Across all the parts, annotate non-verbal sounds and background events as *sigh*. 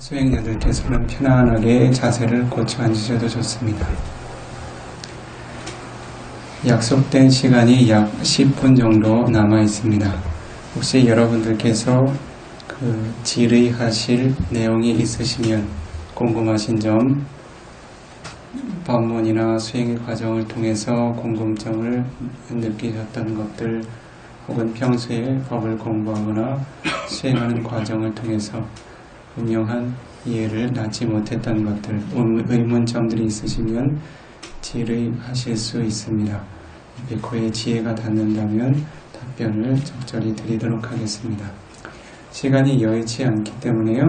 수행자들께서는 편안하게 자세를 고쳐 앉으셔도 좋습니다. 약속된 시간이 약 10분 정도 남아 있습니다. 혹시 여러분들께서 그 질의하실 내용이 있으시면 궁금하신 점, 법문이나 수행 과정을 통해서 궁금증을 느끼셨던 것들, 혹은 평소에 법을 공부하거나 수행하는 과정을 통해서 분명한 이해를 낳지 못했던 것들, 의문점들이 있으시면 질의하실 수 있습니다. 비코의 지혜가 닿는다면 답변을 적절히 드리도록 하겠습니다. 시간이 여의치 않기 때문에요.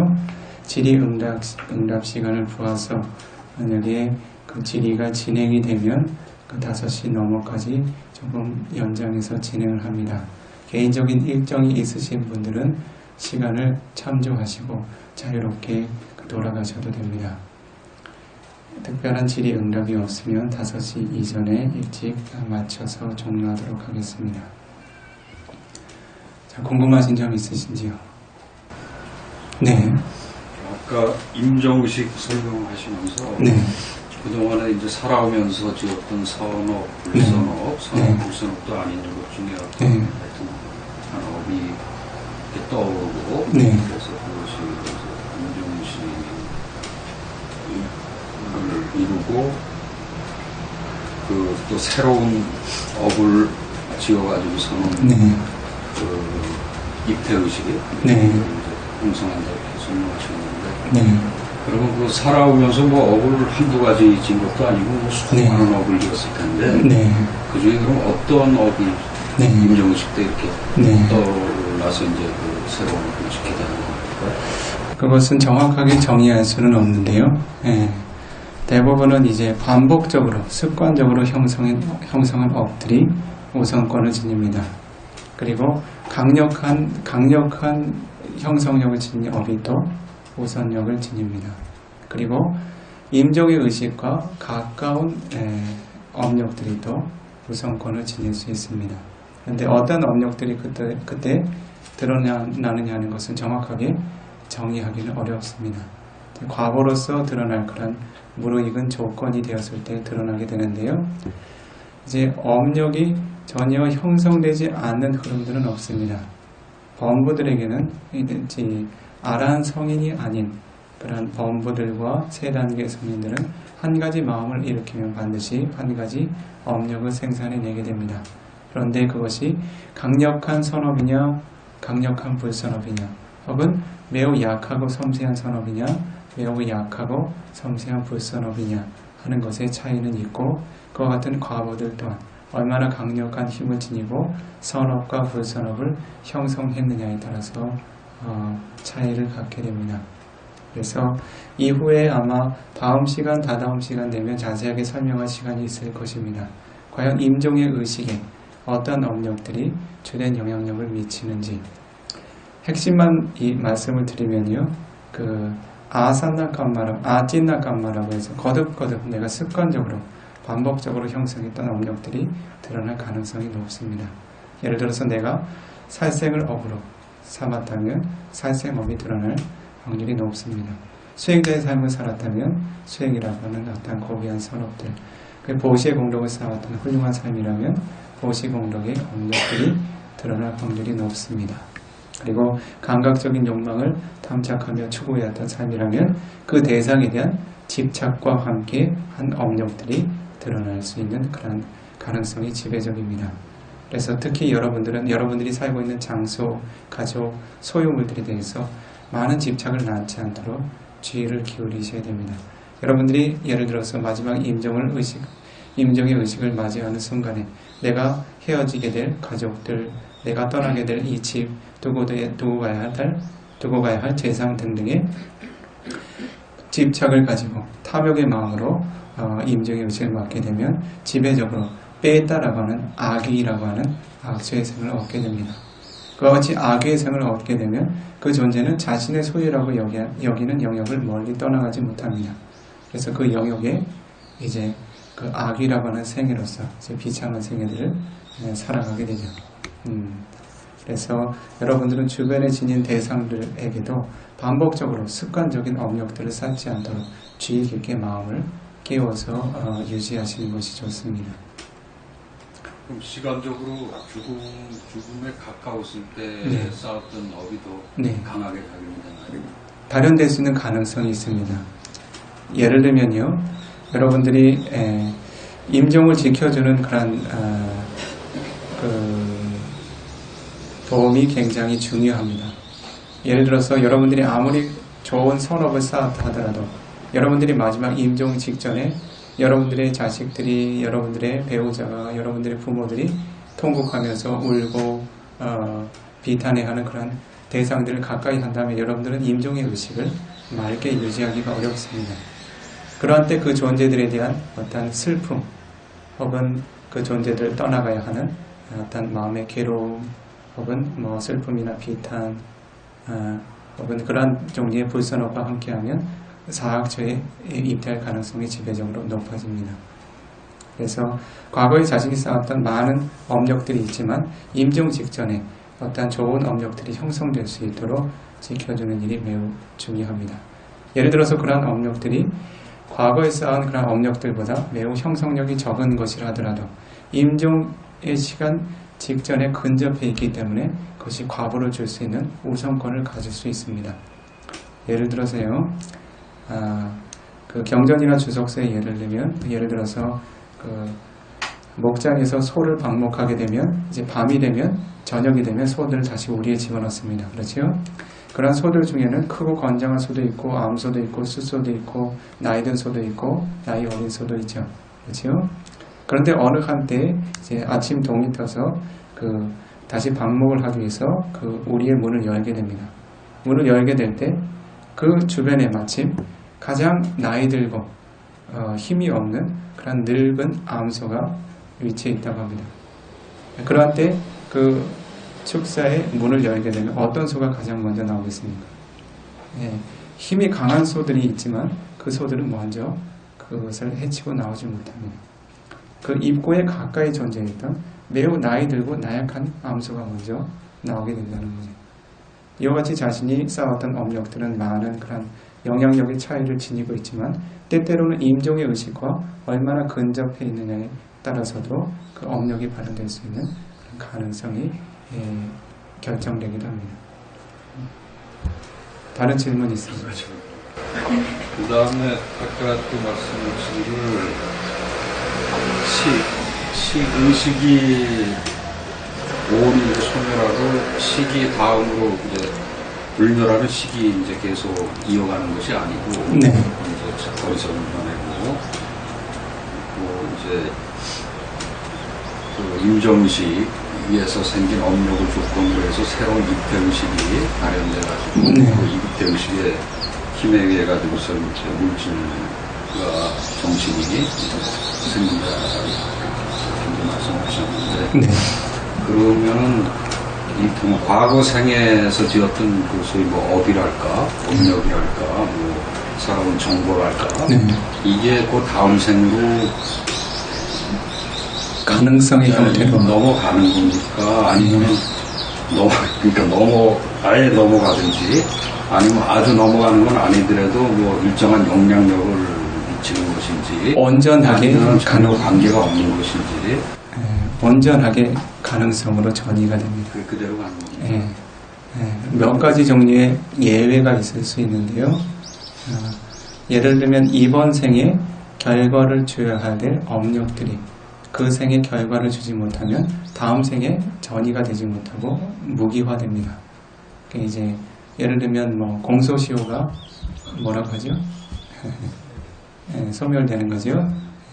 질의 응답, 응답 시간을 부어서 만약에 그 질의가 진행이 되면 그 5시 넘어까지 조금 연장해서 진행을 합니다. 개인적인 일정이 있으신 분들은 시간을 참조하시고 자유롭게 돌아가셔도 됩니다. 특별한 질의 응답이 없으면 5시 이전에 일찍 맞춰서 종료하도록 하겠습니다. 자, 궁금하신 점 있으신지요? 네. 아까 임정식 설명하시면서 네. 그동안에 이제 살아오면서 지었던 선업, 불선업, 선업, 네. 불선업도 아닌 것 중에 어떤 네. 하여튼 산업이 이렇게 떠오르고 네. 그래서 그것이 임정식을 이루고 그 또 새로운 업을 지어가지고서는 네. 그 입퇴의식이 네. 이렇게 설명하셨는데 네. 그리고 그 살아오면서 뭐 업을 한두 가지 진 것도 아니고 뭐 수많은 업을 지었을 텐데 네. 그 중에 그럼 어떤 업이 네. 임정식 때 이렇게 네. 떠 올라서 이제 그 새로운 업을 짓게 되는 겁니까? 그것은 정확하게 정의할 수는 없는데요. 예. 대부분은 이제 반복적으로 습관적으로 형성한, 형성한 업들이 우선권을 지닙니다. 그리고 강력한 강력한 형성력을 지닌 업이 또 우선력을 지닙니다. 그리고 임종의 의식과 가까운 에, 업력들이 또 우선권을 지닐 수 있습니다. 그런데 어떤 업력들이 그때 그때 드러나느냐는 것은 정확하게 정의하기는 어렵습니다. 과거로서 드러날 그런 무르익은 조건이 되었을 때 드러나게 되는데요. 이제 업력이 전혀 형성되지 않는 흐름들은 없습니다. 범부들에게는 이제 아란 성인이 아닌 그런 범부들과 세 단계 성인들은 한 가지 마음을 일으키면 반드시 한 가지 업력을 생산해내게 됩니다. 그런데 그것이 강력한 선업이냐, 강력한 불선업이냐, 혹은 매우 약하고 섬세한 선업이냐, 매우 약하고 섬세한 불선업이냐 하는 것의 차이는 있고 그와 같은 과거들 또한 얼마나 강력한 힘을 지니고 선업과 불선업을 형성했느냐에 따라서 어, 차이를 갖게 됩니다. 그래서 이후에 아마 다음 시간, 다다음 시간 되면 자세하게 설명할 시간이 있을 것입니다. 과연 임종의 의식에 어떤 업력들이 주된 영향력을 미치는지 핵심만 이 말씀을 드리면요. 그 아산나감마라, 아찐나감마라고 해서 거듭거듭 내가 습관적으로 반복적으로 형성했던 업력들이 드러날 가능성이 높습니다. 예를 들어서 내가 살생을 업으로 삼았다면 살생업이 드러날 확률이 높습니다. 수행자의 삶을 살았다면 수행이라고 하는 어떤 고귀한 선업들, 그 보시의 공덕을 쌓았던 훌륭한 삶이라면 보시 공덕의 업력들이 드러날 확률이 높습니다. 그리고 감각적인 욕망을 탐착하며 추구해왔던 삶이라면 그 대상에 대한 집착과 함께 한 업력들이 드러날 수 있는 그런 가능성이 지배적입니다. 그래서 특히 여러분들은 여러분들이 살고 있는 장소, 가족, 소유물들에 대해서 많은 집착을 낳지 않도록 주의를 기울이셔야 됩니다. 여러분들이 예를 들어서 마지막 임종을 의식, 임종의 의식을 맞이하는 순간에 내가 헤어지게 될 가족들, 내가 떠나게 될 이 집, 두고, 두고 가야 할, 두고 가야 할 재산 등등의 집착을 가지고 탐욕의 마음으로 어, 임종의 의식을 맡게 되면 지배적으로 빼다라고 하는 악이라고 하는 악수의 생을 얻게 됩니다. 그와 같이 악의 생을 얻게 되면 그 존재는 자신의 소유라고 여기, 여기는 영역을 멀리 떠나가지 못합니다. 그래서 그 영역에 이제 그 악이라고 하는 생애로서 이제 비참한 생애들을 네, 살아가게 되죠. 음, 그래서 여러분들은 주변에 지닌 대상들에게도 반복적으로 습관적인 업력들을 쌓지 않도록 주의 깊게 마음을 끼워서 어, 유지하시는 것이 좋습니다. 그럼 시간적으로 죽음, 죽음에 가까웠을 때 네. 쌓았던 업이 더 네. 강하게 작용되나요? 발현될 수 있는 가능성이 있습니다. 예를 들면요, 여러분들이 에, 임종을 지켜주는 그런 아, 그 도움이 굉장히 중요합니다. 예를 들어서 여러분들이 아무리 좋은 선업을 쌓았다 하더라도 여러분들이 마지막 임종 직전에 여러분들의 자식들이 여러분들의 배우자가 여러분들의 부모들이 통곡하면서 울고 어, 비탄해하는 그런 대상들을 가까이 한다면 여러분들은 임종의 의식을 맑게 유지하기가 어렵습니다. 그러한 때 그 존재들에 대한 어떤 슬픔 혹은 그 존재들을 떠나가야 하는 어떤 마음의 괴로움 혹은 뭐 슬픔이나 비탄 아, 혹은 그런 종류의 불선업과 함께하면 사학처에 입대할 가능성이 지배적으로 높아집니다. 그래서 과거에 자신이 쌓았던 많은 업력들이 있지만 임종 직전에 어떤 좋은 업력들이 형성될 수 있도록 지켜주는 일이 매우 중요합니다. 예를 들어서 그러한 업력들이 과거에 쌓은 그런 업력들보다 매우 형성력이 적은 것이라 하더라도 임종의 시간 직전에 근접해 있기 때문에 그것이 과보를 줄 수 있는 우선권을 가질 수 있습니다. 예를 들어서요, 아, 그 경전이나 주석서에 예를 들면, 예를 들어서 그 목장에서 소를 방목하게 되면 이제 밤이 되면 저녁이 되면 소들을 다시 우리에 집어넣습니다. 그렇죠? 그런 소들 중에는 크고 건장한 소도 있고 암소도 있고 숫소도 있고 나이 든 소도 있고 나이 어린 소도 있죠. 그렇죠? 그런데 어느 한때 이제 아침 동이 터서 그 다시 방목을 하기 위해서 그 우리의 문을 열게 됩니다. 문을 열게 될 때 그 주변에 마침 가장 나이 들고 어, 힘이 없는 그런 늙은 암소가 위치해 있다고 합니다. 그러한 때그 축사의 문을 열게 되면 어떤 소가 가장 먼저 나오겠습니까? 예, 힘이 강한 소들이 있지만 그 소들은 먼저 그것을 해치고 나오지 못합니다. 그 입구에 가까이 존재했던 매우 나이 들고 나약한 암소가 먼저 나오게 된다는 거죠. 이와 같이 자신이 쌓았던 업력들은 많은 그런 영향력의 차이를 지니고 있지만 때때로는 임종의 의식과 얼마나 근접해 있느냐에 따라서도 그 업력이 발현될 수 있는 가능성이 예, 결정되기도 합니다. 다른 질문 있습니까? 그 다음에 아까 또 말씀하신 시, 시 의식이 오리 소멸하고 시기 다음으로 이제 불멸하는 시기 이제 계속 이어가는 것이 아니고 네. 이제 거기서 불멸하고 또 이제 그 임정식 에서 생긴 업력을 조건으로 해서 새로운 입대 의식이 마련돼가지고 네. 그 입대 의식에 힘에 의해 가지고서 이제 물질과 정신이 생긴다라고 이렇게 말씀하셨는데 네. 그러면은 이뭐 과거 생에서 지었던 그 소위 뭐 업이랄까, 업력이랄까, 뭐 살아온 정보랄까, 네. 이게 그 다음 생으로 가능성의 형태로 넘어가는 겁니까? 아니면 넘 그러니까 넘어 아예 넘어가든지 아니면 아주 넘어가는 건 아니더라도 뭐 일정한 영향력을 미치는 것인지 온전하게 가능, 관계가 없는 것인지 예, 온전하게 가능성으로 전이가 됩니다. 그 그대로 가는 겁니다. 예, 예, 몇 가지 종류의 예외가 있을 수 있는데요. 어, 예를 들면 이번 생에 결과를 줘야 될 업력들이 그 생에 결과를 주지 못하면 다음 생에 전이가 되지 못하고 무기화됩니다. 그게 이제 예를 들면 뭐 공소시효가 뭐라고 하죠? *laughs* 예, 소멸되는 거죠.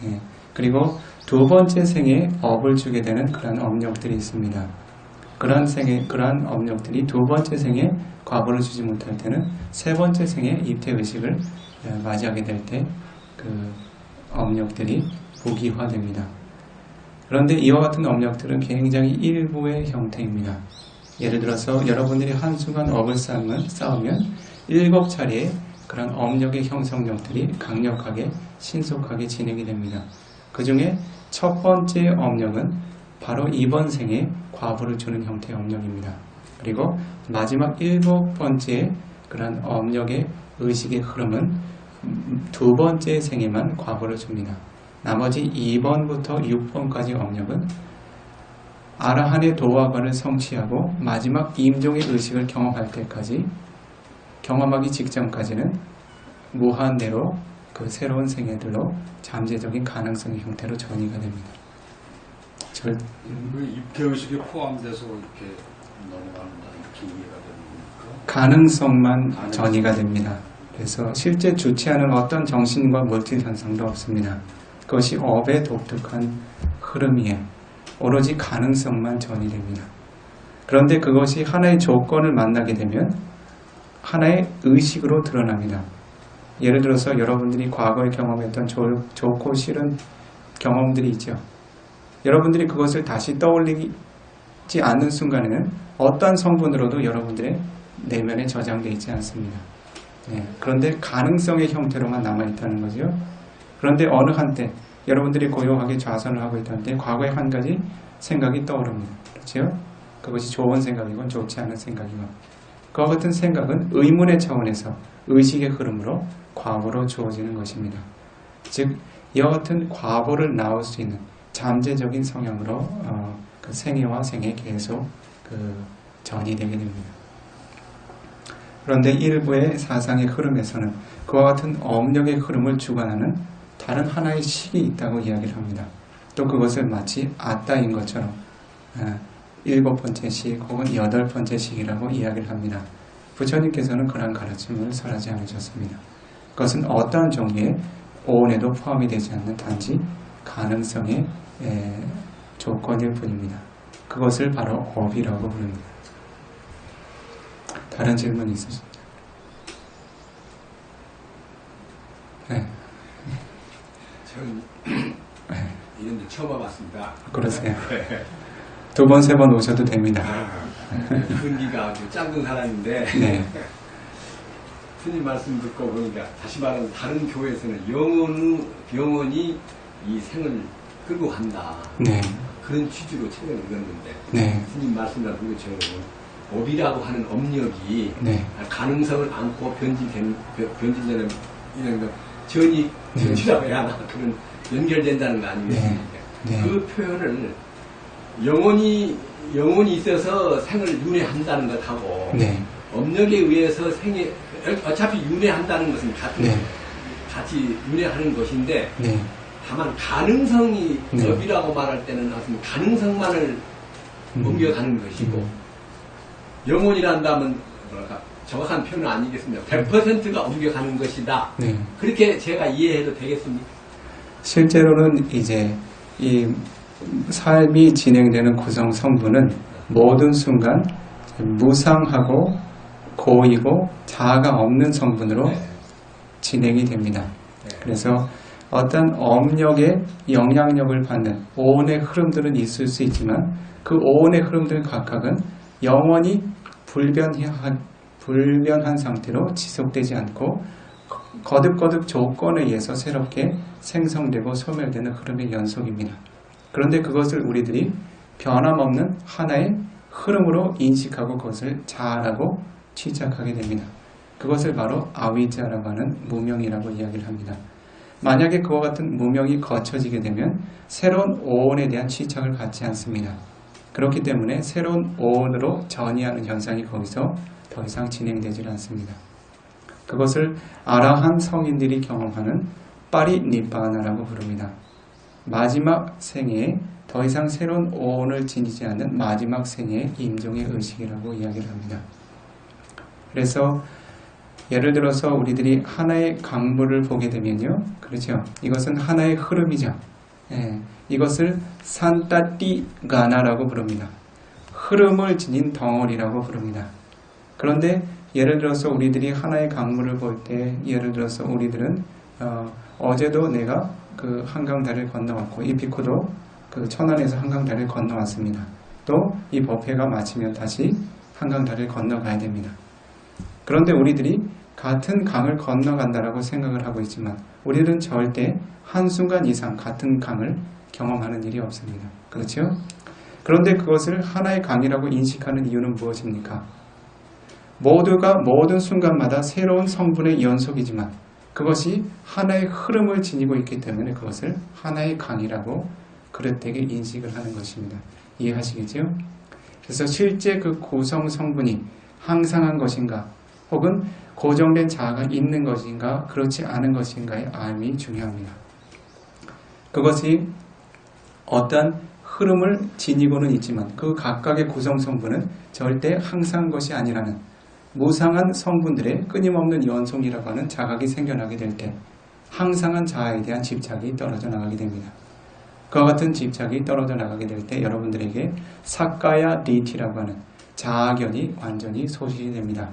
예, 그리고 두 번째 생에 업을 주게 되는 그런 업력들이 있습니다. 그러한 생에 그러한 업력들이 두 번째 생에 과보를 주지 못할 때는 세 번째 생에 입퇴 의식을 어, 맞이하게 될 때 그 업력들이 부기화됩니다. 그런데 이와 같은 업력들은 굉장히 일부의 형태입니다. 예를 들어서 여러분들이 한순간 업을 쌓으면, 쌓으면 일곱 차례의 그런 업력의 형성력들이 강력하게 신속하게 진행이 됩니다. 그 중에 첫 번째 업력은 바로 이번 생에 과보를 주는 형태의 업력입니다. 그리고 마지막 일곱 번째 그런 업력의 의식의 흐름은 음, 두 번째 생에만 과보를 줍니다. 나머지 2번부터 6번까지 업력은 아라한의 도화관을 성취하고 마지막 임종의 의식을 경험할 때까지 경험하기 직전까지는 무한대로 그 새로운 생애들로 잠재적인 가능성의 형태로 전이가 됩니다. 절, 그 입계의식에 포함돼서 이렇게 넘어간다 이렇게 이해가 되는 겁니까? 가능성만 가능성. 전이가 됩니다. 그래서 실제 주체하는 어떤 정신과 물질 현상도 없습니다. 그것이 업의 독특한 흐름이에 오로지 가능성만 전이 됩니다. 그런데 그것이 하나의 조건을 만나게 되면 하나의 의식으로 드러납니다. 예를 들어서 여러분들이 과거에 경험했던 좋, 좋고 싫은 경험들이 있죠. 여러분들이 그것을 다시 떠올리지 않는 순간에는 어떠한 성분으로도 여러분들의 내면에 저장되어 있지 않습니다. 네, 그런데 가능성의 형태로만 남아있다는 거죠. 그런데 어느 한때 여러분들이 고요하게 좌선을 하고 있다는데 과거의 한 가지 생각이 떠오릅니다. 그렇죠? 그것이 좋은 생각이건 좋지 않은 생각이건 그와 같은 생각은 의문의 차원에서 의식의 흐름으로 과거로 주어지는 것입니다. 즉 이와 같은 과거를 나올 수 있는 잠재적인 성향으로 어, 그 생애와 생애 계속 그 전이 되게 됩니다. 그런데 일부의 사상의 흐름에서는 그와 같은 업력의 흐름을 주관하는 다른 하나의 식이 있다고 이야기를 합니다. 또 그것을 마치 아따인 것처럼 아, 일곱 번째 식 혹은 여덟 번째 식이라고 이야기를 합니다. 부처님께서는 그러한 가르침을 설하지 않으셨습니다. 그것은 어떠한 종류의 오온에도 포함이 되지 않는 단지 가능성의 에, 조건일 뿐입니다. 그것을 바로 업이라고 부릅니다. 다른 질문? 네, 저는 이런 데 처음 와봤습니다. 그러세요. 두 번, 세 번 오셔도 됩니다. 근기가 아주 짱든 사람인데 네, *laughs* 스님 말씀 듣고 보니까 다시 말하면 다른 교회에서는 영원, 영원히 이 생을 끌고 간다. 네, 그런 취지로 책을 읽었는데 네, 스님 말씀을 보고 저는 업이라고 하는 업력이 네, 가능성을 안고 변질되는, 변질되는 이런 거 전이, 네. 전이라고 해야 하나 그런 연결된다는 거 아니겠습니까? 네. 그 표현을 영혼이 영혼이 있어서 생을 윤회한다는 것하고 네, 업력에 의해서 생에 어차피 윤회한다는 것은 같은 네, 같이 윤회하는 것인데 네, 다만 가능성이 네. 업이라고 말할 때는 어떤 가능성만을 음. 옮겨가는 것이고 음. 영혼이란다면 뭐랄까 정확한 표현은 아니겠습니다. 100%가 옮겨가는 것이다. 네. 그렇게 제가 이해해도 되겠습니까? 실제로는 이제 이 삶이 진행되는 구성 성분은 모든 순간 무상하고 고이고 자아가 없는 성분으로 진행이 됩니다. 네. 그래서 어떤 업력의 영향력을 받는 오온의 흐름들은 있을 수 있지만 그 오온의 흐름들 각각은 영원히 불변한, 불변한 상태로 지속되지 않고 거듭거듭 조건에 의해서 새롭게 생성되고 소멸되는 흐름의 연속입니다. 그런데 그것을 우리들이 변함없는 하나의 흐름으로 인식하고 그것을 자아라고 취작하게 됩니다. 그것을 바로 아위자라고 하는 무명이라고 이야기를 합니다. 만약에 그와 같은 무명이 거쳐지게 되면 새로운 오온에 대한 취착을 갖지 않습니다. 그렇기 때문에 새로운 오온으로 전이하는 현상이 거기서 더 이상 진행되지 않습니다. 그것을 아라한 성인들이 경험하는 파리 니바나라고 부릅니다. 마지막 생애에 더 이상 새로운 오온을 지니지 않는 마지막 생애의 임종의 의식이라고 이야기를 합니다. 그래서 예를 들어서 우리들이 하나의 강물을 보게 되면요. 그렇죠. 이것은 하나의 흐름이죠. 예, 이것을 산따띠가나라고 부릅니다. 흐름을 지닌 덩어리라고 부릅니다. 그런데 예를 들어서 우리들이 하나의 강물을 볼 때 예를 들어서 우리들은 어, 제도 내가 그 한강다리를 건너왔고 이피코도 그 천안에서 한강다리를 건너왔습니다. 또 이 법회가 마치면 다시 한강다리를 건너가야 됩니다. 그런데 우리들이 같은 강을 건너간다라고 생각을 하고 있지만 우리는 절대 한순간 이상 같은 강을 경험하는 일이 없습니다. 그렇죠? 그런데 그것을 하나의 강이라고 인식하는 이유는 무엇입니까? 모두가 모든 순간마다 새로운 성분의 연속이지만 그것이 하나의 흐름을 지니고 있기 때문에 그것을 하나의 강이라고 그릇되게 인식을 하는 것입니다. 이해하시겠죠? 그래서 실제 그 구성 성분이 항상한 것인가 혹은 고정된 자아가 있는 것인가 그렇지 않은 것인가의 암이 중요합니다. 그것이 어떤 흐름을 지니고는 있지만 그 각각의 구성 성분은 절대 항상 것이 아니라는 무상한 성분들의 끊임없는 연속이라고 하는 자각이 생겨나게 될 때 항상한 자아에 대한 집착이 떨어져 나가게 됩니다. 그와 같은 집착이 떨어져 나가게 될 때 여러분들에게 사카야 리티라고 하는 자아견이 완전히 소실이 됩니다.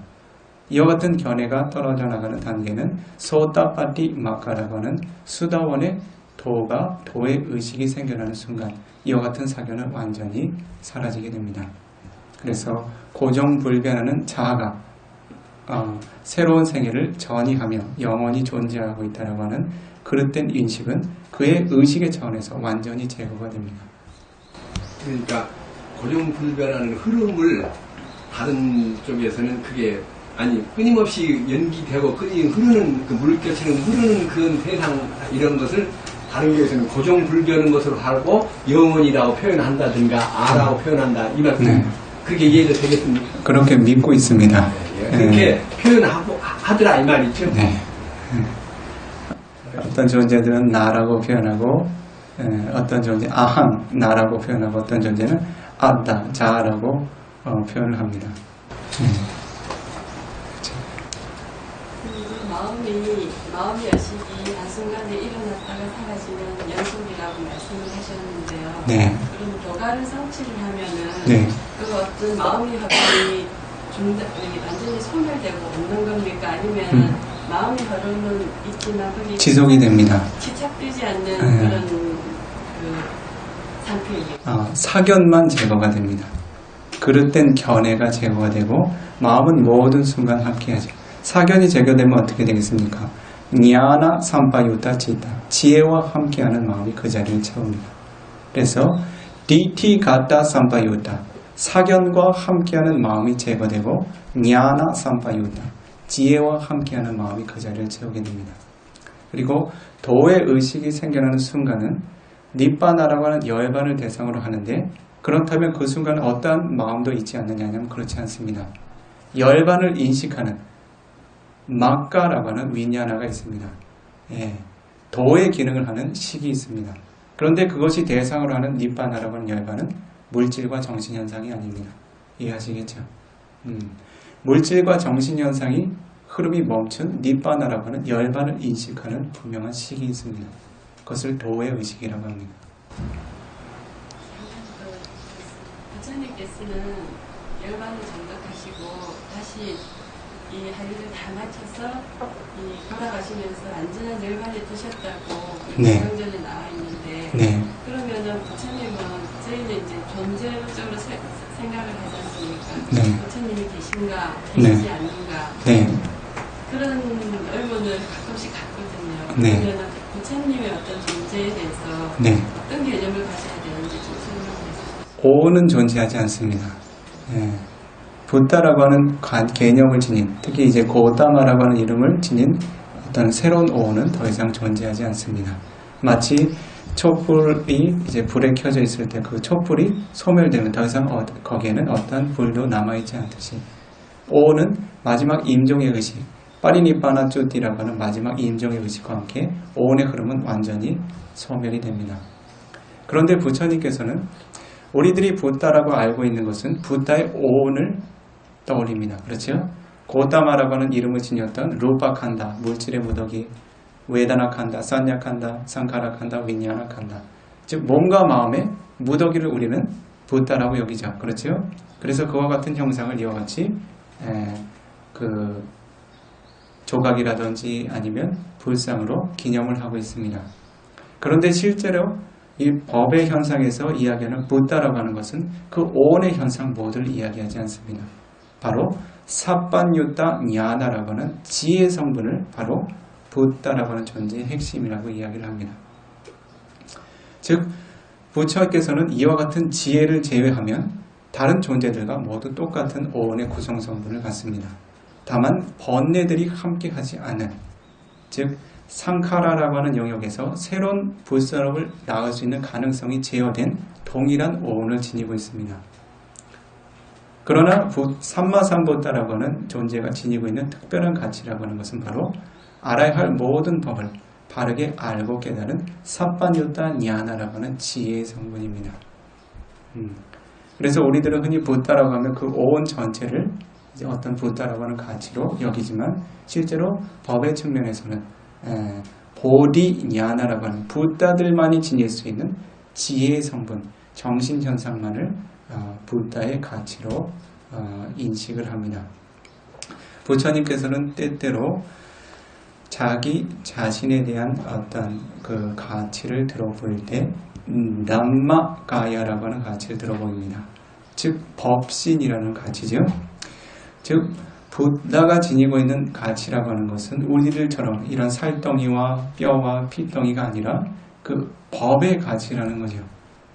이와 같은 견해가 떨어져 나가는 단계는 소타파티 마카라고 하는 수다원의 도가 도의 의식이 생겨나는 순간 이와 같은 사견은 완전히 사라지게 됩니다. 그래서 고정불변하는 자아가 어, 새로운 생애를 전이하며 영원히 존재하고 있다고 하는 그릇된 인식은 그의 의식의 차원에서 완전히 제거가 됩니다. 그러니까 고정불변하는 흐름을 다른 쪽에서는 그게 아니 끊임없이 연기되고 끊임 흐르는 그 물결처럼 흐르는 그런 세상 이런 것을 다른 교에서는 고정불변한 것으로 하고 영원이라고 표현한다든가 아라고 표현한다 이 말씀 네. 그게 이해도 되겠습니까? 그렇게 믿고 있습니다. 예, 그렇게 표현하고 하더라 이 말이죠. 네. 어떤 존재들은 나라고 표현하고 에, 어떤 존재 아함 나라고 표현하고 어떤 존재는 아다 자라고 어, 표현을 합니다. 그 마음이 마음의 의식이 한순간에 일어났다가 사라지는 연속이라고 말씀을 하셨는데요. 네. 그럼 교가를 성취를 하면은 네. 그 어떤 마음의 활동이 좀 완전히 소멸되고 없는 겁니까? 아니면 음. 마음의 흐름은 있지만 그게 지속이 됩니다. 집착되지 않는 네. 그런 그 상태예요. 어, 사견만 제거가 됩니다. 그릇된 견해가 제거가 되고 마음은 모든 순간 함께하죠. 사견이 제거되면 어떻게 되겠습니까? 니아나 삼파유타 지다 지혜와 함께하는 마음이 그 자리를 채웁니다. 그래서 디티 가타 삼파유타 사견과 함께하는 마음이 제거되고 니아나 삼파유타 지혜와 함께하는 마음이 그 자리를 채우게 됩니다. 그리고 도의 의식이 생겨나는 순간은 니빠나라고 하는 열반을 대상으로 하는데 그렇다면 그 순간 어떠한 마음도 있지 않느냐면 그렇지 않습니다. 열반을 인식하는 막가라고 하는 위냐나가 있습니다. 예, 도의 기능을 하는 식이 있습니다. 그런데 그것이 대상으로 하는 니빠나라고 하는 열반은 물질과 정신 현상이 아닙니다. 이해하시겠죠? 음, 물질과 정신 현상이 흐름이 멈춘 니빠나라고 하는 열반을 인식하는 분명한 식이 있습니다. 그것을 도의 의식이라고 합니다. 부처님께서는 열반을 정독하시고 다시 이 할일을 다 마쳐서 이 돌아가시면서 안전한 열반에 드셨다고 네. 경전에 나와 있는데 네, 그러면은 부처님은 저희는 이제 존재적으로 세- 생각을 하지 않습니까? 네. 부처님이 계신가 네. 계시지 않는가 네, 그런 의문을 가끔씩 갖거든요. 네. 그러면 부처님의 어떤 존재에 대해서 네. 어떤 개념을 가져야 되는지 좀 설명해 주세요. 오는 존재하지 않습니다. 예. 부다라고 하는 관- 개념을 지닌, 특히 이제 고다마라고 하는 이름을 지닌 어떤 새로운 오는 더 이상 존재하지 않습니다. 마치 촛불이 이제 불에 켜져 있을 때 그 촛불이 소멸되면 더 이상 어- 거기에는 어떤 불도 남아있지 않듯이 오는 마지막 임종의 의식, 파리니빠나 쭈띠라고 하는 마지막 임종의 의식과 함께 오온의 흐름은 완전히 소멸이 됩니다. 그런데 부처님께서는 우리들이 붓다라고 알고 있는 것은 붓다의 오온을 떠올립니다. 그렇죠? 고다마라고 하는 이름을 지녔던 루파칸다, 물질의 무더기, 웨다나칸다, 산야칸다, 상카라칸다, 위냐나칸다. 즉 몸과 마음의 무더기를 우리는 붓다라고 여기죠. 그렇죠? 그래서 그와 같은 형상을 이와 같이 에, 그 조각이라든지 아니면 불상으로 기념을 하고 있습니다. 그런데 실제로 이 법의 현상에서 이야기하는 부다라고 하는 것은 그 오온의 현상 모두를 이야기하지 않습니다. 바로 사반유타 냐나라고 하는 지혜 성분을 바로 부다라고 하는 존재의 핵심이라고 이야기를 합니다. 즉 부처께서는 이와 같은 지혜를 제외하면 다른 존재들과 모두 똑같은 오온의 구성 성분을 갖습니다. 다만 번뇌들이 함께하지 않은 즉 상카라라고 하는 영역에서 새로운 불산업을 나갈 수 있는 가능성이 제어된 동일한 오온을 지니고 있습니다. 그러나 부- 삼마삼보따라고 하는 존재가 지니고 있는 특별한 가치라고 하는 것은 바로 알아야 할 모든 법을 바르게 알고 깨달은 사빠뉴타 냐나라고 하는 지혜의 성분입니다. 음. 그래서 우리들은 흔히 부다라고 하면 그 온 전체를 어떤 부다라고 하는 가치로 여기지만 실제로 법의 측면에서는 에, 보디 냐나라고 하는 부다들만이 지닐 수 있는 지혜의 성분, 정신 현상만을 어, 부다의 가치로 어, 인식을 합니다. 부처님께서는 때때로 자기 자신에 대한 어떤 그 가치를 들어보일 때 음, 남마가야라고 하는 가치를 들어보입니다. 즉 법신이라는 가치죠. 즉 부다가 지니고 있는 가치라고 하는 것은 우리들처럼 이런 살덩이와 뼈와 피덩이가 아니라 그 법의 가치라는 거죠.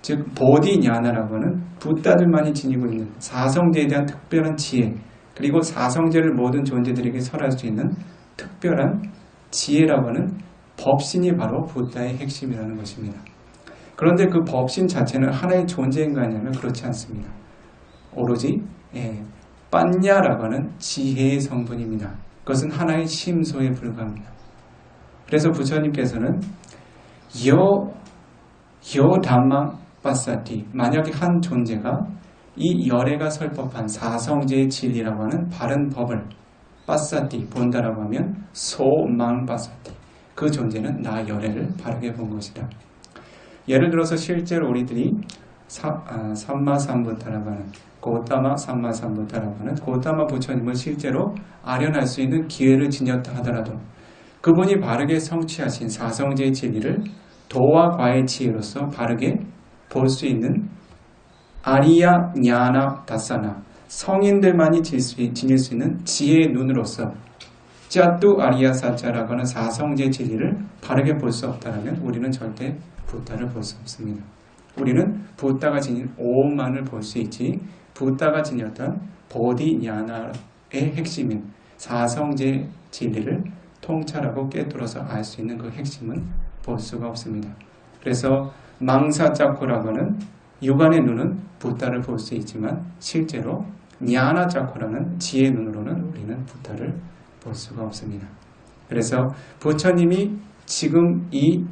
즉 보디냐나라고 하는 부다들만이 지니고 있는 사성제에 대한 특별한 지혜 그리고 사성제를 모든 존재들에게 설할 수 있는 특별한 지혜라고 하는 법신이 바로 부다의 핵심이라는 것입니다. 그런데 그 법신 자체는 하나의 존재인가 하냐면 그렇지 않습니다. 오로지 예, 빤냐라고 하는 지혜의 성분입니다. 그것은 하나의 심소에 불과합니다. 그래서 부처님께서는 여, 여 담망 빠사티 만약에 한 존재가 이 열애가 설법한 사성제의 진리라고 하는 바른 법을 빠사티 본다라고 하면 소망 빠사티 그 존재는 나 열애를 바르게 본 것이다. 예를 들어서 실제로 우리들이 사, 아, 삼마삼부타라고 하는 고타마 삼마삼부타라고 하는 고타마 부처님을 실제로 아련할 수 있는 기회를 지녔다 하더라도 그분이 바르게 성취하신 사성제의 진리를 도와 과의 지혜로서 바르게 볼 수 있는 아리야 냐나 다사나 성인들만이 지닐 수 있는 지혜의 눈으로서 짜뚜 아리야 사자라고 하는 사성제 진리를 바르게 볼 수 없다면 우리는 절대 부다를 볼 수 없습니다. 우리는 부다가 지닌 오만을 볼 수 있지 부다가 지녔던 보디냐나의 핵심인 사성제 진리를 통찰하고 깨뚫어서 알 수 있는 그 핵심은 볼 수가 없습니다. 그래서 망사자코라고 하는 육안의 눈은 부다를 볼 수 있지만 실제로 냐나자코라는 지혜 눈으로는 우리는 부다를 볼 수가 없습니다. 그래서 부처님이 지금 이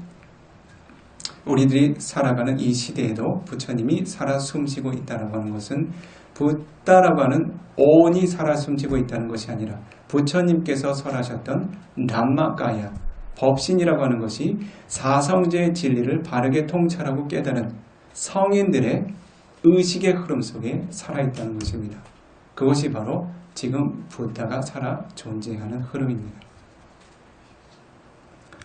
우리들이 살아가는 이 시대에도 부처님이 살아 숨쉬고 있다는 하는 것은 부다라고 하는 온이 살아 숨쉬고 있다는 것이 아니라 부처님께서 설하셨던 남마가야 법신이라고 하는 것이 사성제의 진리를 바르게 통찰하고 깨달은 성인들의 의식의 흐름 속에 살아있다는 것입니다. 그것이 바로 지금 부다가 살아 존재하는 흐름입니다.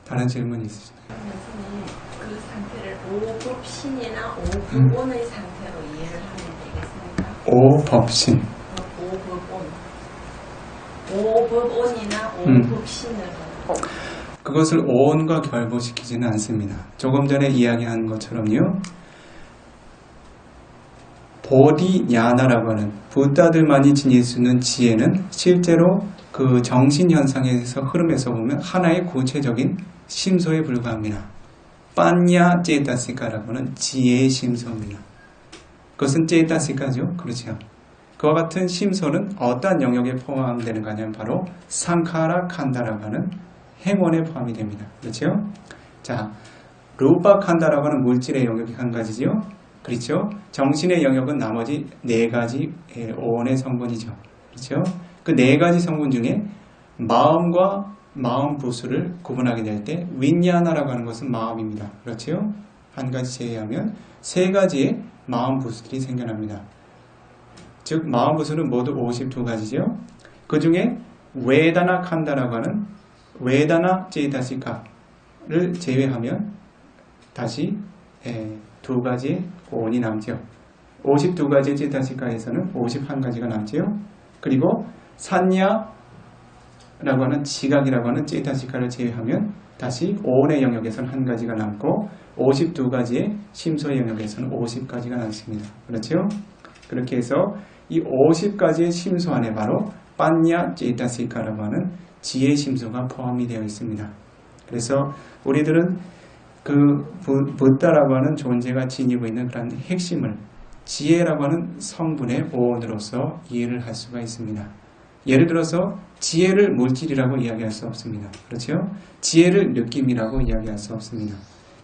다른 질문 있으신가요? 선생님, 그 상태를 오급신이나 오급온의 상태로 이해를 하면 되겠습니까? 오법신. 어, 오급온. 오급온이나 음. 오급신을 그것을 오온과 결부시키지는 않습니다. 조금 전에 이야기한 것처럼요. 보디냐나라고 하는 부다들만이 지닐 수 있는 지혜는 실제로 그 정신 현상에서 흐름에서 보면 하나의 구체적인 심소에 불과합니다. 빤냐 제타시카라고 하는 지혜의 심소입니다. 그것은 제타시카죠. 그렇죠. 그와 같은 심소는 어떠한 영역에 포함되는가 하면 바로 상카라 칸다라고 하는 행원에 포함이 됩니다. 그렇죠? 자, 루파 칸다라고 하는 물질의 영역이 한 가지죠. 그렇죠? 정신의 영역은 나머지 네 가지 오원의 성분이죠. 그렇죠? 그 네 가지 성분 중에 마음과 마음 부수를 구분하게 될 때 윈야나라고 하는 것은 마음입니다. 그렇죠? 한 가지 제외하면 세 가지의 마음 부수들이 생겨납니다. 즉 마음 부수는 모두 52가지죠. 그 중에 웨다나 칸다라고 하는 웨다나 제이다시카를 제외하면 다시 에, 두 가지 오온이 남죠. 52가지 제이다시카에서는 51가지가 남지요. 그리고 산야 지각이라고 하는 지각이라고 하는 찌타지카를 제외하면 다시 오온의 영역에서는 한 가지가 남고 52가지의 심소의 영역에서는 50가지가 남습니다. 그렇죠? 그렇게 해서 이 50가지의 심소 안에 바로 빠냐 찌타시카라고 하는 지혜 심소가 포함이 되어 있습니다. 그래서 우리들은 그 부- 부다라고 하는 존재가 지니고 있는 그런 핵심을 지혜라고 하는 성분의 오온으로서 이해를 할 수가 있습니다. 예를 들어서 지혜를 물질이라고 이야기할 수 없습니다. 그렇죠? 지혜를 느낌이라고 이야기할 수 없습니다.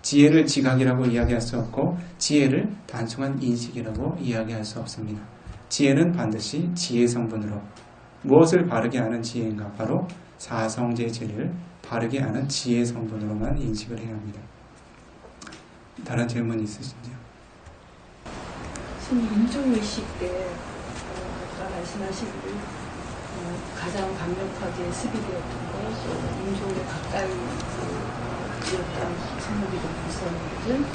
지혜를 지각이라고 이야기할 수 없고 지혜를 단순한 인식이라고 이야기할 수 없습니다. 지혜는 반드시 지혜 성분으로 무엇을 바르게 아는 지혜인가? 바로 사성제 진리를 바르게 아는 지혜 성분으로만 인식을 해야 합니다. 다른 질문 있으신지요? 스님 인종의식 때 어, 아까 말씀하시기를 어, 가장 강력하게 습이되었던 거, 또 인종에 가까이 그, 지었던 생각이도 불쌍거든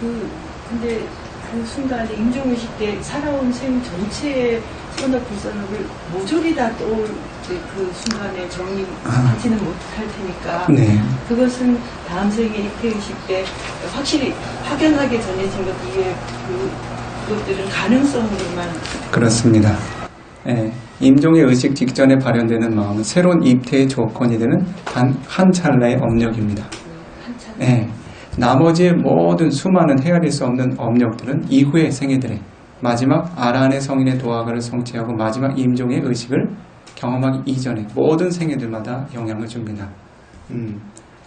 그 근데 그 순간에 인종의식 때 살아온 생 전체의 선업 불선업을 모조리 다 떠올 그- 그 순간에 정리하지는 못할 테니까 네. 그것은 다음 생에 입회의식 때 확실히 확연하게 전해진 것 이외에 그, 그것들은 가능성으로만 그렇습니다. 예, 임종의 의식 직전에 발현되는 마음은 새로운 입퇴의 조건이 되는 단 한 찰나의 업력입니다. 한참 예, 나머지의 모든 수많은 헤아릴 수 없는 업력들은 이후의 생애들의 마지막 아란의 성인의 도화가를 성취하고 마지막 임종의 의식을 경험하기 이전에 모든 생애들마다 영향을 줍니다. 음,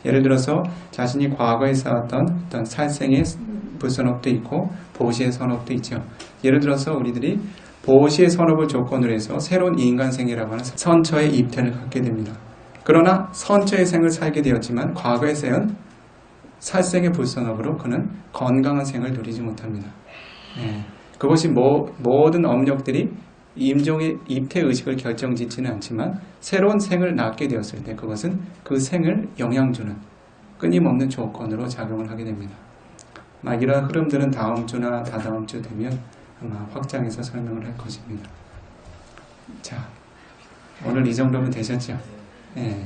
예를 들어서 자신이 과거에 쌓았던 어떤 살생의 불선업도 있고 보시의 선업도 있죠. 예를 들어서 우리들이 보시의 선업을 조건으로 해서 새로운 인간생이라고 하는 선처의 입태를 갖게 됩니다. 그러나 선처의 생을 살게 되었지만 과거에 쌓은 살생의 불선업으로 그는 건강한 생을 누리지 못합니다. 예, 그것이 모, 모든 업력들이 임종의 입태 의식을 결정짓지는 않지만 새로운 생을 낳게 되었을 때 그것은 그 생을 영향 주는 끊임없는 조건으로 작용을 하게 됩니다. 막 이런 흐름들은 다음 주나 다다음 주 되면 아마 확장해서 설명을 할 것입니다. 자, 오늘 이 정도면 되셨죠? 예.